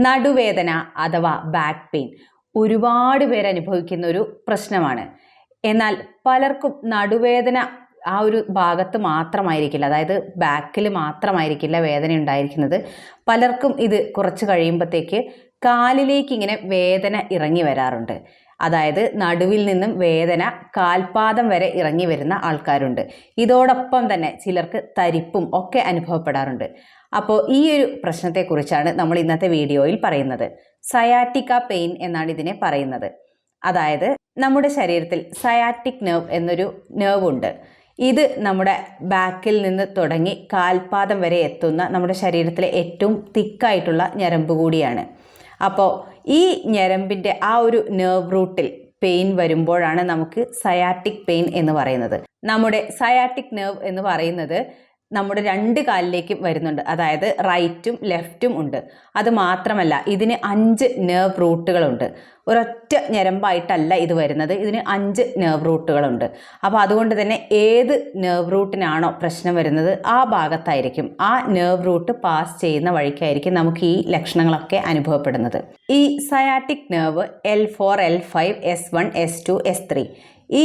നടുവേദന അഥവാ back pain ഒരുപാട് പേർ അനുഭവിക്കുന്ന ഒരു പ്രശ്നമാണ്. എന്നാൽ പലർക്കും നടുവേദന ആ ഒരു ഭാഗത്ത് മാത്രമായിരിക്കില്ല അതായത് ബാക്കിൽ മാത്രമായിരിക്കില്ല വേദന ഉണ്ടായിരിക്കുന്നത്. പലർക്കും ഇത് കുറച്ച് കഴിയുമ്പോഴത്തേക്ക് കാലിലേക്ക് ഇങ്ങനെ വേദന ഇറങ്ങി വരാറുണ്ട്. അതായത് നടുവിൽ നിന്നും വേദന കാൽപാദം വരെ ഇറങ്ങി വരുന്ന ആൾക്കാരുണ്ട്. ഇതോടൊപ്പം തന്നെ ചിലർക്ക് തരിപ്പും ഒക്കെ അനുഭവപ്പെടാറുണ്ട്. അപ്പോൾ ഈ ഒരു പ്രശ്നത്തെക്കുറിച്ചാണ് നമ്മൾ ഇന്നത്തെ വീഡിയോയിൽ പറയുന്നത്. സയാറ്റിക്ക പെയിൻ എന്നാണ് ഇതിനെ പറയുന്നത്. അതായത് നമ്മുടെ ശരീരത്തിൽ സയാറ്റിക് നെർവ് എന്നൊരു നെർവ് ഉണ്ട്. ഇത് നമ്മുടെ ബാക്കിൽ നിന്ന് തുടങ്ങി കാൽപാദം വരെ എത്തുന്ന നമ്മുടെ ശരീരത്തിലെ ഏറ്റവും തിക്കായിട്ടുള്ള ഞരമ്പ് കൂടിയാണ്. അപ്പോൾ ഈ ഞരമ്പിന്റെ ആ ഒരു നെർവ് റൂട്ടിൽ പെയിൻ വരുമ്പോഴാണ് നമുക്ക് സയാറ്റിക് പെയിൻ എന്ന് പറയുന്നത്. നമ്മുടെ സയാറ്റിക് നെർവ് എന്ന് പറയുന്നത് നമ്മുടെ രണ്ട് കാലിലേക്കും വരുന്നുണ്ട്. അതായത് റൈറ്റും ലെഫ്റ്റും ഉണ്ട്. അത് മാത്രമല്ല ഇതിന് അഞ്ച് നെർവ് റൂട്ടുകളുണ്ട് ഒരൊറ്റ ഞരമ്പായിട്ടല്ല ഇത് വരുന്നത്. ഇതിന് അഞ്ച് നെർവ് റൂട്ടുകളുണ്ട് അപ്പോൾ അതുകൊണ്ട് തന്നെ ഏത് നെർവ് റൂട്ടിനാണോ പ്രശ്നം വരുന്നത് ആ ഭാഗത്തായിരിക്കും. ആ നെർവ് റൂട്ട് പാസ് ചെയ്യുന്ന വഴിക്കായിരിക്കും നമുക്ക് ഈ ലക്ഷണങ്ങളൊക്കെ അനുഭവപ്പെടുന്നത്. ഈ sciatic nerve L four L five S one S two S three ഈ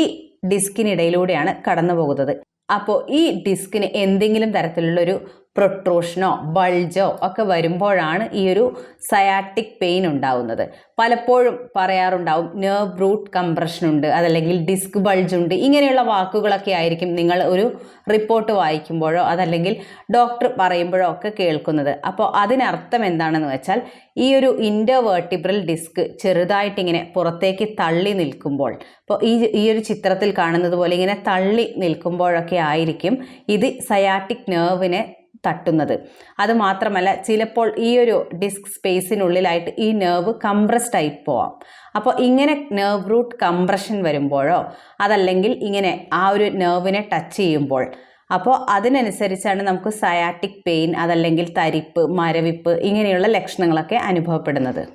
ഡിസ്കിനിടയിലൂടെയാണ് കടന്നു പോകുന്നത് അപ്പോൾ ഈ ഡിസ്കിന് എന്തെങ്കിലും തരത്തിലുള്ളൊരു പ്രൊട്രൂഷനോ ബൾജോ ഒക്കെ വരുമ്പോഴാണ് ഈ ഒരു സയാറ്റിക് പെയിൻ ഉണ്ടാവുന്നത്. പലപ്പോഴും പറയാറുണ്ടാവും നെർവ് റൂട്ട് കംപ്രഷൻ ഉണ്ട് അതല്ലെങ്കിൽ ഡിസ്ക് ബൾജ് ഉണ്ട്. ഇങ്ങനെയുള്ള വാക്കുകളൊക്കെ ആയിരിക്കും നിങ്ങൾ ഒരു റിപ്പോർട്ട് വായിക്കുമ്പോഴോ അതല്ലെങ്കിൽ ഡോക്ടർ പറയുമ്പോഴോ ഒക്കെ കേൾക്കുന്നത്. അപ്പോൾ അതിനർത്ഥം എന്താണെന്ന് വെച്ചാൽ ഈ ഒരു ഇന്റർവേർട്ടിബ്രൽ ഡിസ്ക് ചെറുതായിട്ടിങ്ങനെ പുറത്തേക്ക് തള്ളി നിൽക്കുമ്പോൾ അപ്പോൾ ഈ ഈ ഒരു ചിത്രത്തിൽ കാണുന്നത് പോലെ ഇങ്ങനെ തള്ളി നിൽക്കുമ്പോഴൊക്കെ ആയിരിക്കും ഇത് സയാറ്റിക് നെർവിനെ തട്ടുന്നത്. അതുമാത്രമല്ല ചിലപ്പോൾ ഈ ഒരു ഡിസ്ക് സ്പേസിനുള്ളിലായിട്ട് ഈ നെർവ് കംപ്രസ്ഡ് ആയി പോവാം. അപ്പോൾ ഇങ്ങനെ നെർവ് റൂട്ട് കംപ്രഷൻ വരുമ്പോഴോ അതല്ലെങ്കിൽ ഇങ്ങനെ ആ ഒരു നെർവിനെ ടച്ച് ചെയ്യുമ്പോൾ അപ്പോൾ അതിനനുസരിച്ചാണ് നമുക്ക് സയാറ്റിക് പെയിൻ അതല്ലെങ്കിൽ തരിപ്പ് മരവിപ്പ് ഇങ്ങനെയുള്ള ലക്ഷണങ്ങളൊക്കെ അനുഭവപ്പെടുന്നത്.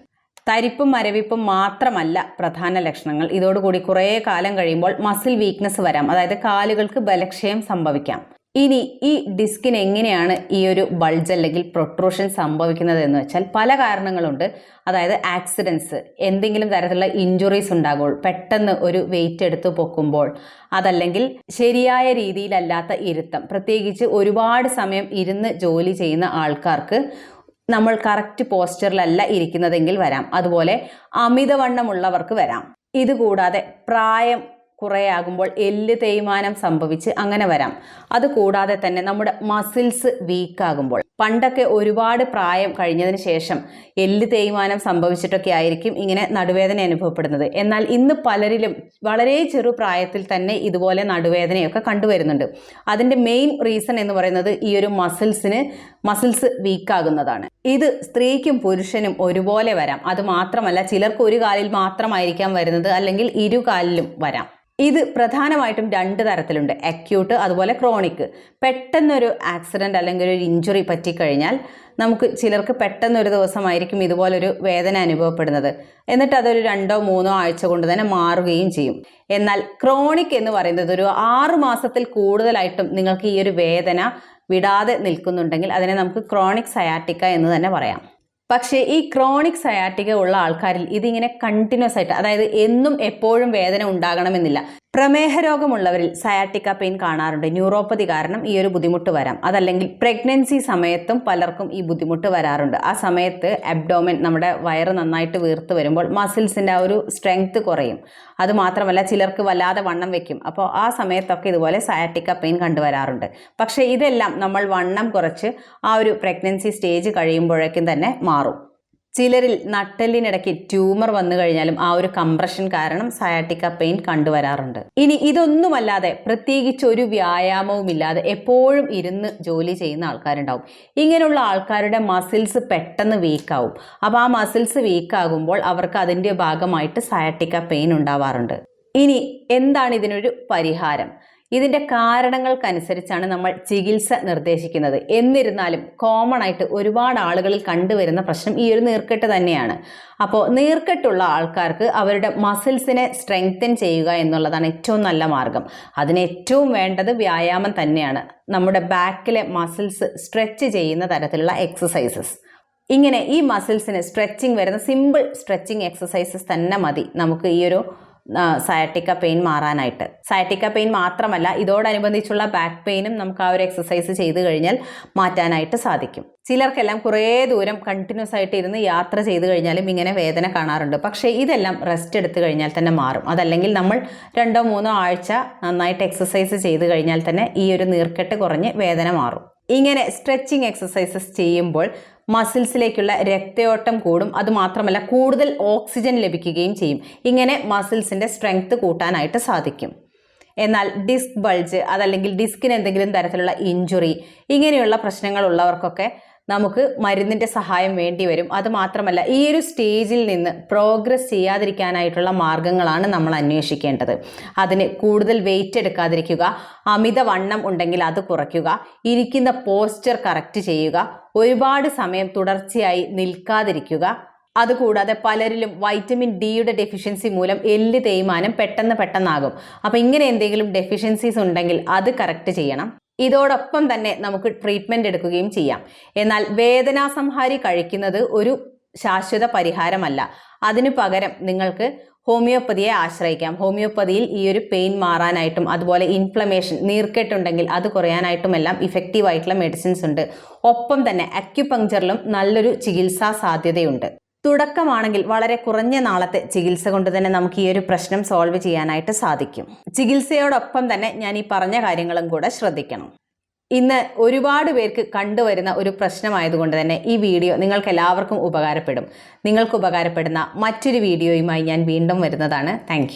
തരിപ്പും മരവിപ്പും മാത്രമല്ല പ്രധാന ലക്ഷണങ്ങൾ. ഇതോടുകൂടി കുറേ കാലം കഴിയുമ്പോൾ മസിൽ വീക്ക്നെസ് വരാം. അതായത് കാലുകൾക്ക് ബലക്ഷയം സംഭവിക്കാം. ഇനി ഈ ഡിസ്കിന് എങ്ങനെയാണ് ഈ ഒരു ബൾജ് അല്ലെങ്കിൽ പ്രൊട്രൂഷൻ സംഭവിക്കുന്നത് എന്ന് വെച്ചാൽ പല കാരണങ്ങളുണ്ട്. അതായത് ആക്സിഡൻസ് എന്തെങ്കിലും തരത്തിലുള്ള ഇഞ്ചുറീസ് ഉണ്ടാകുമ്പോൾ പെട്ടെന്ന് ഒരു വെയിറ്റ് എടുത്ത് പൊക്കുമ്പോൾ അതല്ലെങ്കിൽ ശരിയായ രീതിയിലല്ലാത്ത ഇരുത്തം പ്രത്യേകിച്ച് ഒരുപാട് സമയം ഇരുന്ന് ജോലി ചെയ്യുന്ന ആൾക്കാർക്ക് നമ്മൾ കറക്റ്റ് പോസ്റ്ററിലല്ല ഇരിക്കുന്നതെങ്കിൽ വരാം. അതുപോലെ അമിതവണ്ണമുള്ളവർക്ക് വരാം. ഇതുകൂടാതെ പ്രായം കുറേ ആകുമ്പോൾ എല്ല് തേയ്മാനം സംഭവിച്ച് അങ്ങനെ വരാം. അത് കൂടാതെ തന്നെ നമ്മുടെ മസിൽസ് വീക്കാകുമ്പോൾ പണ്ടൊക്കെ ഒരുപാട് പ്രായം കഴിഞ്ഞതിന് ശേഷം എല്ല് തേയ്മാനം സംഭവിച്ചിട്ടൊക്കെ ആയിരിക്കും ഇങ്ങനെ നടുവേദന അനുഭവപ്പെടുന്നത്. എന്നാൽ ഇന്ന് പലരിലും വളരെ ചെറു പ്രായത്തിൽ തന്നെ ഇതുപോലെ നടുവേദനയൊക്കെ കണ്ടുവരുന്നുണ്ട്. അതിന്റെ മെയിൻ റീസൺ എന്ന് പറയുന്നത് ഈ ഒരു മസിൽസിന് മസിൽസ് വീക്കാകുന്നതാണ് ഇത് സ്ത്രീക്കും പുരുഷനും ഒരുപോലെ വരാം. അത് മാത്രമല്ല ചിലർക്ക് ഒരു കാലിൽ മാത്രമായിരിക്കാം വരുന്നത് അല്ലെങ്കിൽ ഇരു കാലിലും വരാം. ഇത് പ്രധാനമായിട്ടും രണ്ട് തരത്തിലുണ്ട്. അക്യൂട്ട് അതുപോലെ ക്രോണിക് പെട്ടെന്നൊരു ആക്സിഡന്റ് അല്ലെങ്കിൽ ഒരു ഇഞ്ചുറി പറ്റിക്കഴിഞ്ഞാൽ നമുക്ക് ചിലർക്ക് പെട്ടെന്നൊരു ദിവസമായിരിക്കും ഇതുപോലൊരു വേദന അനുഭവപ്പെടുന്നത്. എന്നിട്ട് അതൊരു രണ്ടോ മൂന്നോ ആഴ്ച കൊണ്ട് തന്നെ മാറുകയും ചെയ്യും. എന്നാൽ ക്രോണിക് എന്ന് പറയുന്നത് ഒരു ആറ് മാസത്തിൽ കൂടുതലായിട്ടും നിങ്ങൾക്ക് ഈ ഒരു വേദന വിടാതെ നിൽക്കുന്നുണ്ടെങ്കിൽ അതിനെ നമുക്ക് ക്രോണിക് സയാറ്റിക്ക എന്ന് തന്നെ പറയാം. പക്ഷേ ഈ ക്രോണിക് സയാറ്റിക ഉള്ള ആൾക്കാരിൽ ഇതിങ്ങനെ കണ്ടിന്യൂസ് ആയിട്ട് അതായത് എന്നും എപ്പോഴും വേദന ഉണ്ടാകണമെന്നില്ല. പ്രമേഹ രോഗമുള്ളവരിൽ സയാറ്റിക്ക പെയിൻ കാണാറുണ്ട്. ന്യൂറോപ്പതി കാരണം ഈ ഒരു ബുദ്ധിമുട്ട് വരാം. അതല്ലെങ്കിൽ പ്രഗ്നൻസി സമയത്തും പലർക്കും ഈ ബുദ്ധിമുട്ട് വരാറുണ്ട്. ആ സമയത്ത് അബ്ഡോമൻ നമ്മുടെ വയറ് നന്നായിട്ട് വീർത്ത് വരുമ്പോൾ മസിൽസിന്റെ ആ ഒരു സ്ട്രെങ്ത് കുറയും. അത് മാത്രമല്ല ചിലർക്ക് വല്ലാതെ വണ്ണം വെക്കും. അപ്പോൾ ആ സമയത്തൊക്കെ ഇതുപോലെ സയാറ്റിക്ക പെയിൻ കണ്ടുവരാറുണ്ട്. പക്ഷേ ഇതെല്ലാം നമ്മൾ വണ്ണം കുറച്ച് ആ ഒരു പ്രഗ്നൻസി സ്റ്റേജ് കഴിയുമ്പോഴേക്കും തന്നെ മാറും. ചിലരിൽ നട്ടെല്ലിനിടയ്ക്ക് ട്യൂമർ വന്നു കഴിഞ്ഞാലും ആ ഒരു കംപ്രഷൻ കാരണം സയാറ്റിക്ക പെയിൻ കണ്ടുവരാറുണ്ട്. ഇനി ഇതൊന്നുമല്ലാതെ പ്രത്യേകിച്ച് ഒരു വ്യായാമവുമില്ലാതെ എപ്പോഴും ഇരുന്ന് ജോലി ചെയ്യുന്ന ആൾക്കാരുണ്ടാവും. ഇങ്ങനെയുള്ള ആൾക്കാരുടെ മസിൽസ് പെട്ടെന്ന് വീക്കാവും അപ്പോൾ ആ മസിൽസ് വീക്കാകുമ്പോൾ അവർക്ക് അതിന്റെ ഭാഗമായിട്ട് സയാറ്റിക്ക പെയിൻ ഉണ്ടാവാറുണ്ട്. ഇനി എന്താണ് ഇതിനൊരു പരിഹാരം? ഇതിന്റെ കാരണങ്ങൾക്കനുസരിച്ചാണ് നമ്മൾ ചികിത്സ നിർദ്ദേശിക്കുന്നത്. എന്നിരുന്നാലും കോമൺ ആയിട്ട് ഒരുപാട് ആളുകളിൽ കണ്ടുവരുന്ന പ്രശ്നം ഈ ഒരു നീർക്കെട്ട് തന്നെയാണ്. അപ്പോൾ നീർക്കെട്ടുള്ള ആൾക്കാർക്ക് അവരുടെ മസിൽസിനെ സ്ട്രെങ്തൻ ചെയ്യുക എന്നുള്ളതാണ് ഏറ്റവും നല്ല മാർഗം. അതിന് ഏറ്റവും വേണ്ടത് വ്യായാമം തന്നെയാണ്. നമ്മുടെ ബാക്കിലെ മസിൽസ് സ്ട്രെച്ച് ചെയ്യുന്ന തരത്തിലുള്ള എക്സസൈസസ് ഇങ്ങനെ ഈ മസിൽസിന് സ്ട്രെച്ചിങ് വരുന്ന സിമ്പിൾ സ്ട്രെച്ചിങ് എക്സസൈസസ് തന്നെ മതി. നമുക്ക് ഈ ഒരു സയറ്റിക്ക പെയിൻ മാറാനായിട്ട്. സയാറ്റിക്ക പെയിൻ മാത്രമല്ല ഇതോടനുബന്ധിച്ചുള്ള ബാക്ക് പെയിനും നമുക്ക് ആ ഒരു എക്സസൈസ് ചെയ്ത് കഴിഞ്ഞാൽ മാറ്റാനായിട്ട് സാധിക്കും. ചിലർക്കെല്ലാം കുറേ ദൂരം കണ്ടിന്യൂസ് ആയിട്ട് ഇരുന്ന് യാത്ര ചെയ്ത് കഴിഞ്ഞാലും ഇങ്ങനെ വേദന കാണാറുണ്ട്. പക്ഷേ ഇതെല്ലാം റെസ്റ്റ് എടുത്തു കഴിഞ്ഞാൽ തന്നെ മാറും. അതല്ലെങ്കിൽ നമ്മൾ രണ്ടോ മൂന്നോ ആഴ്ച നന്നായിട്ട് എക്സസൈസ് ചെയ്ത് കഴിഞ്ഞാൽ തന്നെ ഈ ഒരു നീർക്കെട്ട് കുറഞ്ഞ് വേദന മാറും. ഇങ്ങനെ സ്ട്രെച്ചിങ് എക്സസൈസസ് ചെയ്യുമ്പോൾ മസിൽസിലേക്കുള്ള രക്തയോട്ടം കൂടും. അതുമാത്രമല്ല കൂടുതൽ ഓക്സിജൻ ലഭിക്കുകയും ചെയ്യും. ഇങ്ങനെ മസിൽസിന്റെ സ്ട്രെങ്ത് കൂട്ടാനായിട്ട് സാധിക്കും. എന്നാൽ ഡിസ്ക് ബൾജ് അതല്ലെങ്കിൽ ഡിസ്കിന് എന്തെങ്കിലും തരത്തിലുള്ള ഇഞ്ചുറി ഇങ്ങനെയുള്ള പ്രശ്നങ്ങളുള്ളവർക്കൊക്കെ നമുക്ക് മരുന്നിന്റെ സഹായം വേണ്ടി വരും. അതുമാത്രമല്ല ഈ ഒരു സ്റ്റേജിൽ നിന്ന് പ്രോഗ്രസ് ചെയ്യാതിരിക്കാനായിട്ടുള്ള മാർഗങ്ങളാണ് നമ്മൾ അന്വേഷിക്കേണ്ടത്. അതിന് കൂടുതൽ വെയിറ്റ് എടുക്കാതിരിക്കുക അമിത വണ്ണം ഉണ്ടെങ്കിൽ അത് കുറയ്ക്കുക ഇരിക്കുന്ന പോസ്ചർ കറക്റ്റ് ചെയ്യുക ഒരുപാട് സമയം തുടർച്ചയായി നിൽക്കാതിരിക്കുക. അതുകൂടാതെ പലരിലും വൈറ്റമിൻ ഡിയുടെ ഡെഫിഷ്യൻസി മൂലം എല്ല് തേയ്മാനം പെട്ടെന്ന് പെട്ടെന്നാകും. അപ്പോൾ ഇങ്ങനെ എന്തെങ്കിലും ഡെഫിഷ്യൻസീസ് ഉണ്ടെങ്കിൽ അത് കറക്റ്റ് ചെയ്യണം. ഇതോടൊപ്പം തന്നെ നമുക്ക് ട്രീറ്റ്മെന്റ് എടുക്കുകയും ചെയ്യാം. എന്നാൽ വേദനാസംഹാരി കഴിക്കുന്നത് ഒരു ശാശ്വത പരിഹാരമല്ല. അതിനു പകരം നിങ്ങൾക്ക് ഹോമിയോപ്പതിയെ ആശ്രയിക്കാം. ഹോമിയോപ്പതിയിൽ ഈ ഒരു പെയിൻ മാറാനായിട്ടും അതുപോലെ ഇൻഫ്ലമേഷൻ നീർക്കെട്ടുണ്ടെങ്കിൽ അത് കുറയാനായിട്ടുമെല്ലാം ഇഫക്റ്റീവ് ആയിട്ടുള്ള മെഡിസിൻസ് ഉണ്ട്. ഒപ്പം തന്നെ അക്യുപങ്ചറിലും നല്ലൊരു ചികിത്സാ സാധ്യതയുണ്ട്. തുടക്കമാണെങ്കിൽ വളരെ കുറഞ്ഞ നാളത്തെ ചികിത്സ കൊണ്ട് തന്നെ നമുക്ക് ഈ ഒരു പ്രശ്നം സോൾവ് ചെയ്യാനായിട്ട് സാധിക്കും. ചികിത്സയോടൊപ്പം തന്നെ ഞാൻ ഈ പറഞ്ഞ കാര്യങ്ങളും കൂടെ ശ്രദ്ധിക്കണം. ഇന്ന് ഒരുപാട് പേർക്ക് കണ്ടുവരുന്ന ഒരു പ്രശ്നമായതുകൊണ്ട് തന്നെ ഈ വീഡിയോ നിങ്ങൾക്ക് എല്ലാവർക്കും ഉപകാരപ്പെടും. നിങ്ങൾക്ക് ഉപകാരപ്പെടുന്ന മറ്റൊരു വീഡിയോയുമായി ഞാൻ വീണ്ടും വരുന്നതാണ്. താങ്ക്